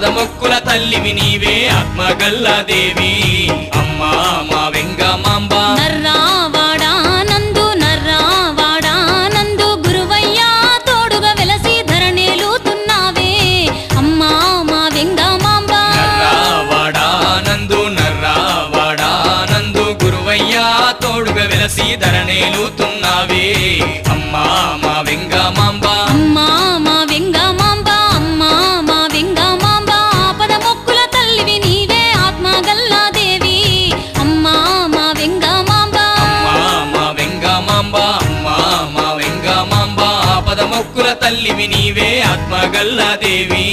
తల్లివి నీవే ఆత్మగల్లా దేవి. అమ్మా మా వెంగమాంబ. నర్రావాడా నందు నర్రావాడా నందు గురువయ్యా తోడుగా వెలసి ధరణేలుతున్నావే అమ్మా మా వెంగమాంబ. గురువయ్యా తోడుగా వెలసి ధరణేలుతున్నావే అమ్మా పాదమొక్కుల తల్లివి నీవే ఆత్మగల్లా దేవి.